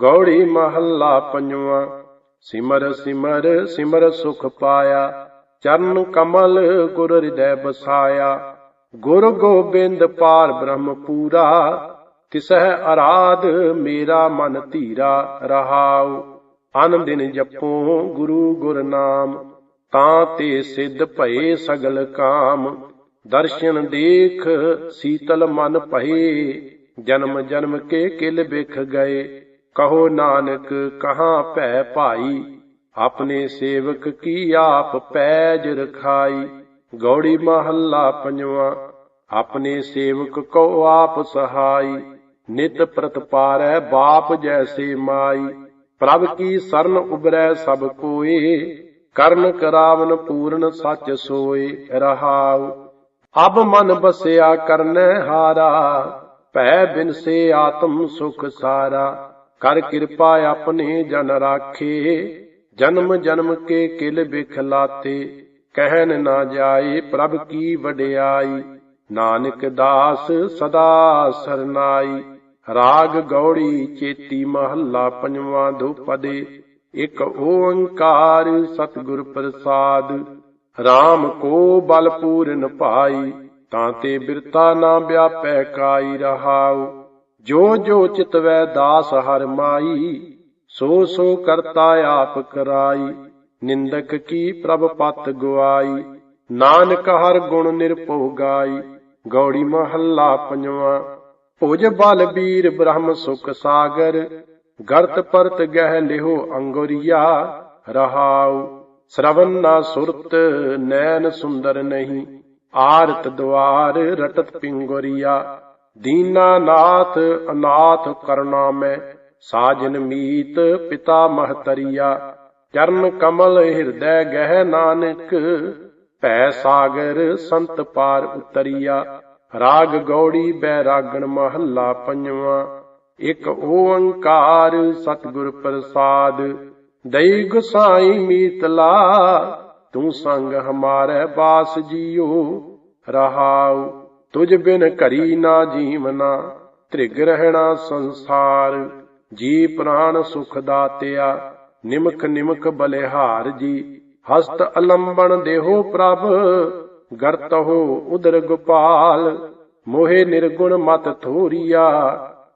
ਗੌੜੀ ਮਹੱਲਾ ਪੰਜਵਾਂ। ਸਿਮਰ ਸਿਮਰ ਸਿਮਰ ਸੁਖ ਪਾਇਆ। ਚਰਨ ਕਮਲ ਗੁਰ ਹਿਰਦੈ ਬਸਾਇਆ ਗੁਰ ਗੋਬਿੰਦ ਪਾਰ ਬ੍ਰਹਮ ਪੂਰਾ। ਤਿਸਹਿ ਅਰਾਧ ਮੇਰਾ ਮਨ ਧੀਰਾ ਰਹਾਉ। ਅਨ ਦਿਨ ਜਪੋ ਗੁਰੂ ਗੁਰ ਨਾਮ। ਤਾਂ ਤੇ ਸਿੱਧ ਭਏ ਸਗਲ ਕਾਮ। ਦਰਸ਼ਨ ਦੇਖ ਸੀਤਲ ਮਨ ਭਏ। ਜਨਮ ਜਨਮ ਕੇ ਕਿਲ ਬਿਖ ਗਏ। ਕਹੋ ਨਾਨਕ, ਕਹਾ ਭੈ ਭਾਈ? ਆਪਣੇ ਸੇਵਕ ਕੀ ਆਪ ਪੈਜ ਰਖਾਈ? ਗੌੜੀ ਮਹੱਲਾ ਪੰਜਵਾਂ, ਆਪਣੇ ਸੇਵਕ ਕੋ ਆਪ ਸਹਾਈ? ਨਿਤ ਪ੍ਰਤਪਾਰੈ ਬਾਪ ਜੈਸੇ ਮਾਈ। ਪ੍ਰਭ ਕੀ ਸਰਨ ਉਬਰੈ ਸਭ ਕੋਏ? ਕਰਨ ਕਰਾਵਨ ਪੂਰਨ ਸੱਚ ਸੋਏ ਰਹਾਉ। ਅਬ ਮਨ ਬਸਿਆ ਕਰਨੈ ਹਾਰਾ, ਭੈ ਬਿਨ ਸੇ ਆਤਮ ਸੁਖ ਸਾਰਾ। ਕਰ ਕਿਰਪਾ ਆਪਣੇ ਜਨ ਰਾਖੇ, ਜਨਮ ਜਨਮ ਕੇ ਕਿਲ ਬਿਖਲਾਤੇ, ਕਹਿਣ ਨਾ ਜਾਏ ਪ੍ਰਭ ਕੀ ਵਡਿਆਈ, ਨਾਨਕ ਦਾਸ ਸਦਾ ਸਰਨਾਈ, ਰਾਗ ਗੌੜੀ ਚੇਤੀ ਮਹੱਲਾ ਪੰਜਵਾਂ ਦੁਪਦੇ ਇਕ ਓੰਕਾਰ ਸਤਿਗੁਰ ਪ੍ਰਸਾਦ RAM ਕੋ ਬਲ ਪੂਰਨ ਭਾਈ, ਤਾਂ ਤੇ ਬਿਰਤਾ ਨਾ ਵਿਆਪੈ ਕਾਈ ਰਹਾਉ। ਜੋ ਜੋ ਚਿਤਵੈ ਦਾਸ ਹਰ ਮਾਈ ਸੋ ਸੋ ਕਰਤਾ ਆਪ ਕਰਾਈ। ਨਿੰਦਕ ਕੀ ਪ੍ਰਭ ਪਤ ਗਵਾਈ ਨਾਨਕ ਹਰ ਗੁਣ ਨਿਰਭਉ ਗਾਈ। ਗੌੜੀ ਮਹੱਲਾ ਪੰਜਵਾਂ, ਭੁਜ ਬਲ ਬੀਰ ਬ੍ਰਹਮ ਸੁਖ ਸਾਗਰ, ਗਰਤ ਪਰਤ ਗਹਿ ਲਿਹੋ ਅੰਗੁਰੀਆ, ਰਹਾਉ। ਸ਼ਰਵਨ ਨਾ ਸੁਰਤ ਨੈਣ ਸੁੰਦਰ ਨਹੀਂ, ਆਰਤ ਦਵਾਰ ਰਟਤ ਪਿੰਗੁਰੀਆ। ਦੀਨਾ ਨਾਥ ਅਨਾਥ ਕਰਨਾ ਮੈਂ ਸਾਜਨ ਮੀਤ ਪਿਤਾ ਮਹਤਰੀਆ, ਚਰਨ ਕਮਲ ਹਿਰਦੈ ਗਹਿ ਨਾਨਕ, ਭੈ ਸਾਗਰ ਸੰਤ ਪਾਰ ਉਤਰੀਆ, ਰਾਗ ਗੌੜੀ ਬੈਰਾਗਣ ਮਹੱਲਾ ਪੰਜਵਾਂ, ਇਕ ਓੰਕਾਰ ਸਤਿਗੁਰ ਪ੍ਰਸਾਦ, ਦਈ ਗੁਸਾਈ ਮੀਤਲਾ, ਤੂੰ ਸੰਗ ਹਮਾਰੇ ਬਾਸ ਜੀਓ, ਰਹਾਉ। ਤੁਝ ਬਿਨ ਘਰੀ ਨਾ ਜੀਵਨਾ, ਤ੍ਰਿਗ ਰਹਿਣਾ ਸੰਸਾਰ। ਜੀ ਪ੍ਰਾਣ ਸੁਖ ਦਾਤਿਆ ਨਿਮਕ ਨਿਮਕ ਬਲਿਹਾਰ ਜੀ। ਹਸਤ ਅਲੰਬਣ ਦੇਹੋ ਪ੍ਰਭ, ਗਰਤ ਹੋ ਉਦਰ ਗੋਪਾਲ। ਮੋਹਿ ਨਿਰਗੁਣ ਮਤ ਥੋਰੀਆ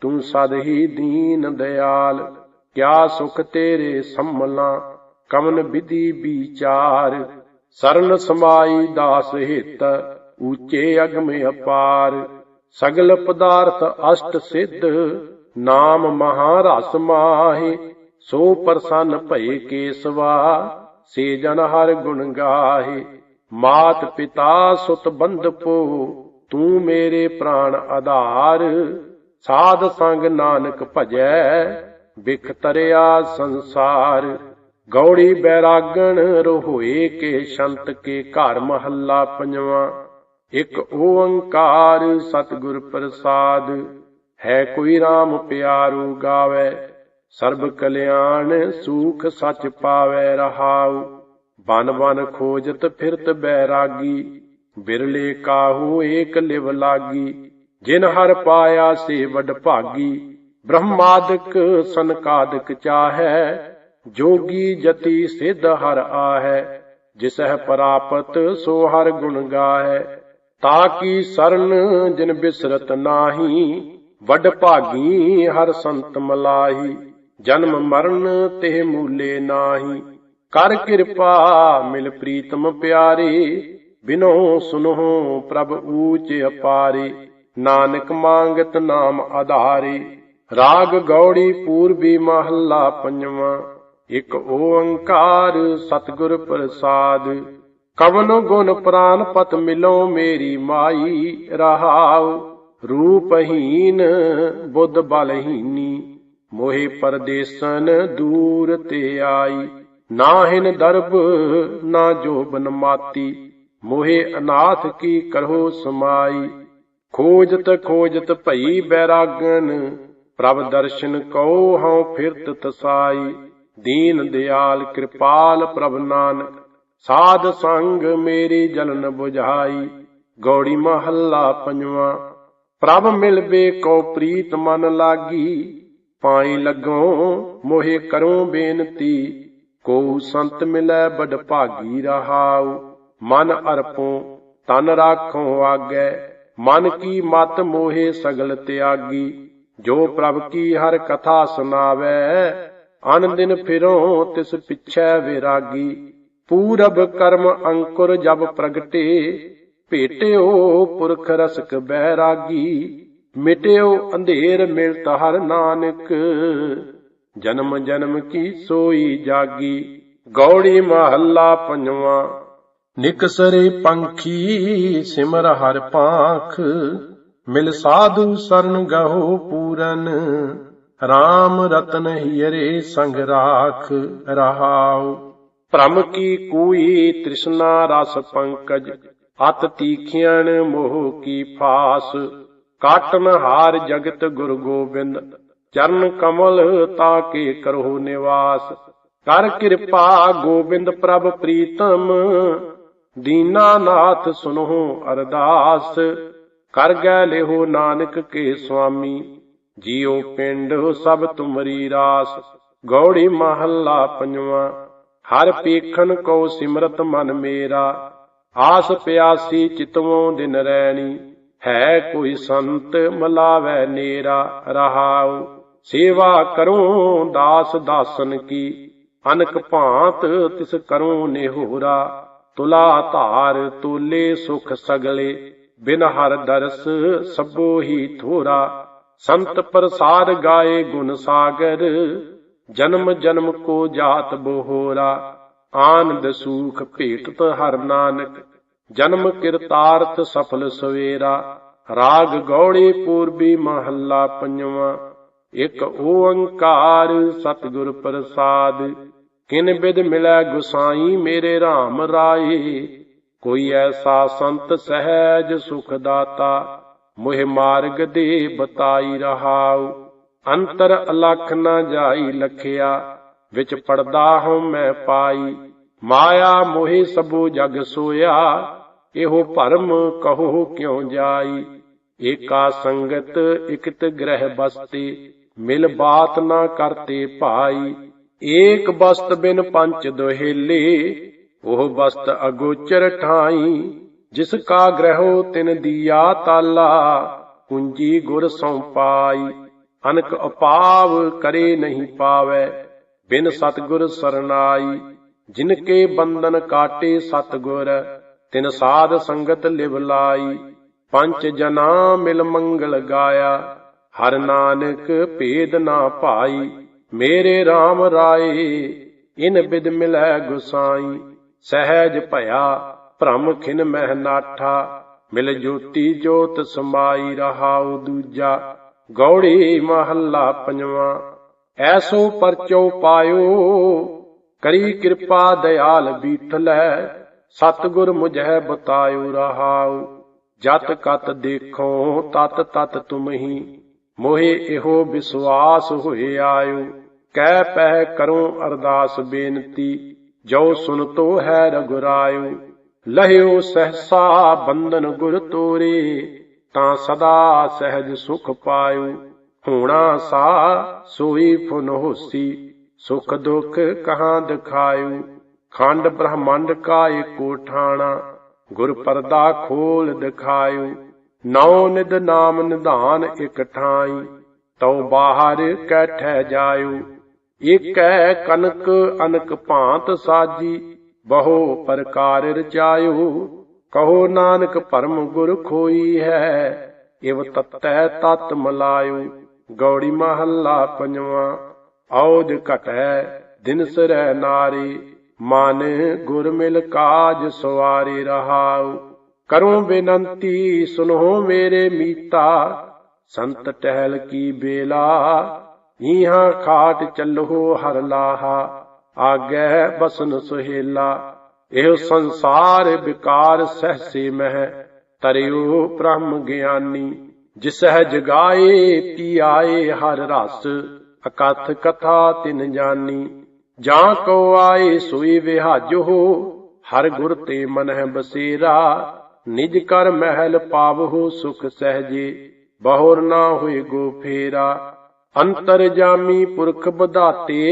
ਤੂੰ ਸਦ ਹੀ ਦੀਨ ਦਿਆਲ। ਕਿਆ ਸੁਖ ਤੇਰੇ ਸੰਮਲਾ ਕਮਨ ਵਿਧੀ ਵਿਚਾਰ। ਸਰਨ ਸਮਾਈ ਦਾਸ ਹਿਤ ਊਚੇ ਅਗਮ ਅਪਾਰ, ਸਗਲ ਪਦਾਰਥ ਅਸ਼ਟ ਸਿੱਧ, ਨਾਮ ਮਹਾ ਰਸ ਮਾਹੇ, ਸੋ ਪ੍ਰਸੰਨ ਭਏ ਕੇਸਵਾ, ਸੇ ਜਨ ਹਰ ਗੁਣ ਗਾਹੇ, ਮਾਤ ਪਿਤਾ ਸੁਤ ਬੰਧਪੋ, ਤੂੰ ਮੇਰੇ ਪ੍ਰਾਣ ਆਧਾਰ, ਸਾਧ ਸੰਗ ਨਾਨਕ ਭਜੈ ਬਿਖ ਤਰਿਆ ਸੰਸਾਰ, ਗੌੜੀ ਬੈਰਾਗਣ ਰੋਹੋਏ ਕੇ, ਸ਼ੰਤ ਕੇ ਘਰ ਮਹੱਲਾ ਪੰਜਵਾਂ। ਇੱਕ ਓੰਕਾਰ ਸਤਿਗੁਰ ਪ੍ਰਸਾਦ, ਹੈ ਕੋਈ RAM ਪਿਆਰੂ ਗਾਵੇ, ਸਰਬ ਕਲਿਆਣ ਸੂਖ ਸਚ ਪਾਵੇ ਰਹਾਉ, ਬਨ ਬਨ ਖੋਜਤ ਫਿਰਤ ਬੈਰਾਗੀ, ਬਿਰਲੇ ਕਾਹੂ ਏਕ ਲਿਵ ਲਾਗੀ, ਜਿਨ ਹਰ ਪਾਇਆ ਸੇ ਵਡ ਭਾਗੀ, ਬ੍ਰਹਮਾਦਿਕ ਸੰਕਾਦਿਕ ਚਾਹੈ, ਜੋਗੀ ਜਤੀ ਸਿਧ ਹਰ ਆਹੈ, ਜਿਸਹਿ ਪ੍ਰਾਪਤ ਸੋ ਹਰ ਗੁਣ ਗਾਹੈ। ਤਾ ਕੀ ਸਰਨ ਜਿਨ ਬਿਸਰਤ ਨਾਹੀ, ਵੱਡ ਭਾਗੀ ਹਰ ਸੰਤ ਮਲਾਹੀ। ਜਨਮ ਮਰਨ ਤੇ ਮੂਲੇ ਨਾਹੀ। ਕਰ ਕਿਰਪਾ ਮਿਲ ਪ੍ਰੀਤਮ ਪਿਆਰੇ, ਬਿਨੋ ਸੁਨੋ ਪ੍ਰਭ ਊਚ ਅਪਾਰੇ। ਨਾਨਕ ਮੰਗਤ ਨਾਮ ਆਧਾਰੇ। ਰਾਗ ਗੌੜੀ ਪੂਰਬੀ ਮਹੱਲਾ ਪੰਜਵਾਂ। ਇੱਕ ਓੰਕਾਰ ਸਤਿਗੁਰ ਪ੍ਰਸਾਦ। ਕਵਨ ਗੁਣ ਪ੍ਰਾਨ ਪਤ ਮਿਲੋ ਮੇਰੀ ਮਾਈ, ਰਹਾਉ, ਰੂਪਹੀਨ ਬੁੱਧ ਬਲਹੀਨੀ। ਮੋਹਿ ਪਰਦੇਸਨ ਦੂਰ ਤੇ ਆਈ, ਨਾਹਿਨ ਦਰਬ ਨਾ ਜੋਬਨ ਮਾਤੀ। ਮੋਹਿ ਅਨਾਥ ਕੀ ਕਰੋ ਸਮਾਈ। ਖੋਜਤ ਖੋਜਤ ਭਈ ਬੈਰਾਗਨ, ਪ੍ਰਭ ਦਰਸ਼ਨ ਕਉ ਹਉ ਫਿਰਤ ਤਸਾਈ। ਦੀਨ ਦਿਆਲ ਕਿਰਪਾਲ ਪ੍ਰਭ ਨਾਨਕ ਸਾਧ ਸੰਗ ਮੇਰੀ ਜਲਨ 부ਝਾਈ ਗੌੜੀ ਮਹੱਲਾ ਪੰਜਵਾਂ। ਪ੍ਰਭ ਮਿਲਵੇ ਕੋ ਪ੍ਰੀਤ ਮਨ ਲਾਗੀ, ਪਾਈ ਲੱਗੋ ਮੋਹਿ ਕਰੋ ਬੇਨਤੀ। ਕੋ ਸੰਤ ਮਿਲੈ ਬੜ ਭਾਗੀ ਰਹਾਉ, ਮਨ ਅਰਪੋ ਤਨ ਰਾਖੋ ਆਗੇ। ਮਨ ਕੀ ਮਤ ਮੋਹਿ ਸਗਲ ਤਿਆਗੀ, ਜੋ ਪ੍ਰਭ ਕੀ ਹਰ ਕਥਾ ਸੁਨਾਵੇ ਅਨ ਦਿਨ ਫਿਰੋ ਤਿਸ ਪਿਛੈ ਵਿਰਾਗੀ। ਪੂਰਬ ਕਰਮ ਅੰਕੁਰ ਜਬ ਪ੍ਰਗਟੇ, ਭੇਟਿਓ ਪੁਰਖ ਰਸਕ ਬੈਰਾਗੀ, ਮਿਟਿਓ ਅੰਧੇਰ ਮਿਲਤ ਹਰ ਨਾਨਕ। ਜਨਮ ਜਨਮ ਕੀ ਸੋਈ ਜਾਗੀ, ਗੌੜੀ ਮਹੱਲਾ ਪੰਜਵਾਂ। ਨਿਕਸਰੇ ਪੰਖੀ ਸਿਮਰ ਹਰ ਪਾਖ, ਮਿਲ ਸਾਧੂ ਸਰਨ ਗਹੋ ਪੂਰਨ। RAM ਰਤਨ ਹੀਰੇ ਸੰਗ ਰਾਖ ਰਹਾਓ ਭ੍ਰਮ ਕੀ ਕੂਈ ਤ੍ਰਿਸ਼ਨਾ ਰਸ ਪੰਕਜ, ਅਤ ਤੀਖਿਆਣ ਮੋਹ ਕੀ ਫਾਸ। ਕਾਟਨ ਹਾਰ ਜਗਤ ਗੁਰ ਗੋਬਿੰਦ, ਚਰਨ ਕਮਲ ਤਾ ਕੇ ਕਰੋ ਨਿਵਾਸ। ਕਰ ਕਿਰਪਾ ਗੋਬਿੰਦ ਪ੍ਰਭ ਪ੍ਰੀਤਮ ਦੀਨਾਨਾਥ ਸੁਨੋ ਅਰਦਾਸ। ਕਰ ਗੈ ਲਿਹੋ ਨਾਨਕ ਕੇ ਸੁਆਮੀ, ਜੀਉ ਪਿੰਡ ਸਭ ਤੁਮਰੀ ਰਾਸ। ਗੌੜੀ ਮਹੱਲਾ ਪੰਜਵਾਂ ਹਰ ਪੇਖਣ ਕੋ ਸਿਮਰਤ ਮਨ ਮੇਰਾ, ਆਸ ਪਿਆਸੀ ਚਿਤਵੋਂ ਦਿਨ ਰੈਣੀ, ਹੈ ਕੋਈ ਸੰਤ ਮਲਾਵੈ ਨੇਰਾ, ਰਹਾਉ, ਸੇਵਾ ਕਰੂੰ ਦਾਸ ਦਾਸਨ ਕੀ, ਅਨਕ ਭਾਂਤ ਤਿਸ ਕਰੋ ਨਿਹੋਰਾ, ਤੁਲਾ ਧਾਰ ਤੋਲੇ ਸੁਖ ਸਗਲੇ, ਬਿਨ ਹਰ ਦਰਸ ਸਭੋ ਹੀ ਥੋਰਾ, ਸੰਤ ਪ੍ਰਸਾਦ ਗਾਏ ਗੁਣ ਸਾਗਰ ਜਨਮ ਜਨਮ ਕੋ ਜਾਤ ਬੋਹਰਾ, ਆਨੰਦ ਸੂਖ ਭੇਟਤ ਹਰ ਨਾਨਕ, ਜਨਮ ਕਿਰਤਾਰਥ ਸਫਲ ਸਵੇਰਾ, ਰਾਗ ਗੌੜੀ ਪੂਰਬੀ ਮਹੱਲਾ ਪੰਜਵਾਂ, ਇੱਕ ਓੰਕਾਰ ਸਤਿਗੁਰ ਪ੍ਰਸਾਦ, ਕਿਨ ਬਿਦ ਮਿਲੈ ਗੁਸਾਈ ਮੇਰੇ RAM ਰਾਏ, ਕੋਈ ਐਸਾ ਸੰਤ ਸਹਿਜ ਸੁਖ ਦਾਤਾ, ਮੋਹਿ ਮਾਰਗ ਦੇ ਬਤਾਈ ਰਹਾਉ। ਅੰਤਰ ਅਲਖ ਨਾ ਜਾਈ ਲਖਿਆ, ਵਿੱਚ ਪੜਦਾ ਹਉ ਮੈਂ ਪਾਈ। ਮਾਇਆ ਮੋਹਿ ਸਭੂ ਜਗ ਸੋਇਆ, ਇਹੋ ਭਰਮ ਕਹੋ ਕਿਉ ਜਾਈ। ਏਕਾ ਸੰਗਤ ਇਕਤ ਗ੍ਰਹਿ ਬਸਤੇ, ਮਿਲ ਬਾਤ ਨਾ ਕਰਤੇ ਭਾਈ। ਏਕ ਬਸਤ ਬਿਨ ਪੰਚ ਦੁਹੇਲੇ, ਉਹ ਬਸਤ ਅਗੋਚਰ ਠਾਈ। ਜਿਸ ਕਾ ਗ੍ਰਹਿਓ ਤਿਨ ਦੀਆ ਤਾਲਾ ਕੁੰਜੀ ਗੁਰ ਸਉ ਪਾਈ। ਅਨਕ ਅਪਾਵ ਕਰੇ ਨਹੀਂ ਪਾਵੇ, ਬਿਨ ਸਤਗੁਰ ਸਰਨਾਈ, ਜਿਨ ਕੇ ਬੰਧਨ ਕਾਟੇ ਸਤਗੁਰ, ਤਿਨ ਸਾਧ ਸੰਗਤ ਲਿਵ ਲਾਈ, ਪੰਜ ਜਨਾ ਮਿਲ ਮੰਗਲ ਗਾਇਆ, ਹਰ ਨਾਨਕ ਭੇਦ ਨਾ ਭਾਈ, ਮੇਰੇ RAM ਰਾਏ, ਇਨ ਬਿਦ ਮਿਲੈ ਗੁਸਾਈ, ਸਹਿਜ ਭਇਆ, ਭ੍ਰਮ ਖਿਨ ਮਹਿ ਨਾਠਾ, ਮਿਲ ਜੋਤੀ ਜੋਤ ਸਮਾਈ ਰਹਾਉ ਦੂਜਾ। ਗੌੜੀ ਮਹੱਲਾ ਪੰਜਵਾਂ। ਐਸੋ ਪਰਚੋ ਪਾਇਓ, ਕਰੀ ਕਿਰਪਾ ਦਇਆਲ ਬੀਠਲੈ ਸਤਗੁਰ ਮੁਝੈ ਬਤਾਇਓ ਰਹਾਉ। ਜਤ ਕਤ ਦੇਖੋ, ਤਤ ਤਤ ਤੁਮਹੀ, ਮੋਹਿ ਇਹੋ ਵਿਸ਼ਵਾਸ ਹੋਏ ਆਇਓ। ਕਹਿ ਪਹਿ ਕਰੋ ਅਰਦਾਸ ਬੇਨਤੀ, ਜੋ ਸੁਨ ਤੋ ਹੈ ਰਗੁਰਾਇਓ। ਲਹਿਓ ਸਹਸਾ ਬੰਧਨ ਗੁਰ ਤੋਰੇ ਤਾਂ ਸਦਾ ਸਹਿਜ ਸੁਖ ਪਾਇਓ। ਹੋਣਾ ਸਾ, ਸੋਈ ਫੁਨ ਹੋਸੀ, ਸੁਖ ਦੁਖ ਕਹਾਂ ਦਿਖਾਇਓ। ਖੰਡ ਬ੍ਰਹਮੰਡ ਕਾ ਏਕੋ ਠਾਣਾ ਗੁਰ ਪਰਦਾ ਖੋਲ ਦਿਖਾਇਓ। ਨੌ ਨਿਦ ਨਾਮ ਨਿਧਾਨ ਇਕ ਠਾਈ, ਤਉ ਬਾਹਰ ਕੈਠੈ ਜਾਇਓ। ਏਕੈ ਕਨਕ ਅਨਕ ਭਾਂਤ ਸਾਜੀ, ਬਹੁ ਪ੍ਰਕਾਰ ਰਚਾਇਓ। ਕਹੋ ਨਾਨਕ ਪਰਮ ਗੁਰ ਖੋਈ ਹੈ, ਇਵ ਤਤੈ ਤਤ ਮਲਾਇਓ ਗੌੜੀ ਮਹੱਲਾ ਪੰਜਵਾਂ, ਔਜ ਘਟੈ ਦਿਨ ਸਰੈ ਨਾਰੀ, ਮਨ ਗੁਰ ਮਿਲ ਕਾਜ ਸਵਾਰੀ ਰਹਾਉ। ਕਰੂੰ ਬੇਨੰਤੀ, ਸੁਨੋ ਮੇਰੇ ਮੀਤਾ, ਸੰਤ ਟਹਿਲ ਕੀ ਬੇਲਾ, ਈਹਾਂ ਖਾਟ ਚੱਲੋ ਹਰ ਲਾਹਾ, ਆਗੈ ਬਸਨ ਸੁਹੇਲਾ। ਇਹ ਸੰਸਾਰ ਵਿਕਾਰ ਸਹਸੇ ਮਹਿ ਤਰਿਓ ਬ੍ਰਹਮ ਗਿਆਨੀ। ਜਿਸਹਿ ਜਗਾਏ ਪੀ ਆਏ ਹਰ ਰਸ, ਅਕਥ ਕਥਾ ਤਿਨ ਜਾਨੀ। ਜਾਂ ਕੋ ਆਏ ਸੋਈ ਵਿਹਾਜੋ, ਹਰ ਗੁਰ ਤੇ ਮਨਹਿ ਬਸੇਰਾ। ਨਿਜ ਕਰ ਮਹਿਲ ਪਾਵਹੁ ਸੁਖ ਸਹਜੇ, ਬਹੁਰ ਨਾ ਹੋਏ ਗੋ ਫੇਰਾ। ਅੰਤਰ ਜਾਮੀ ਪੁਰਖ ਬਧਾਤੇ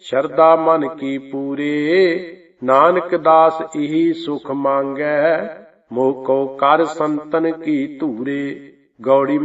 ਸ਼ਰਦਾ ਮਨ ਕੀ ਪੂਰੇ। ਨਾਨਕ ਦਾਸ ਇਹੀ ਸੁਖ ਮੰਗੈ ਮੋਹ ਕੋ ਕਰ ਸੰਤਨ ਕੀ ਧੂਰੇ ਗੌੜੀ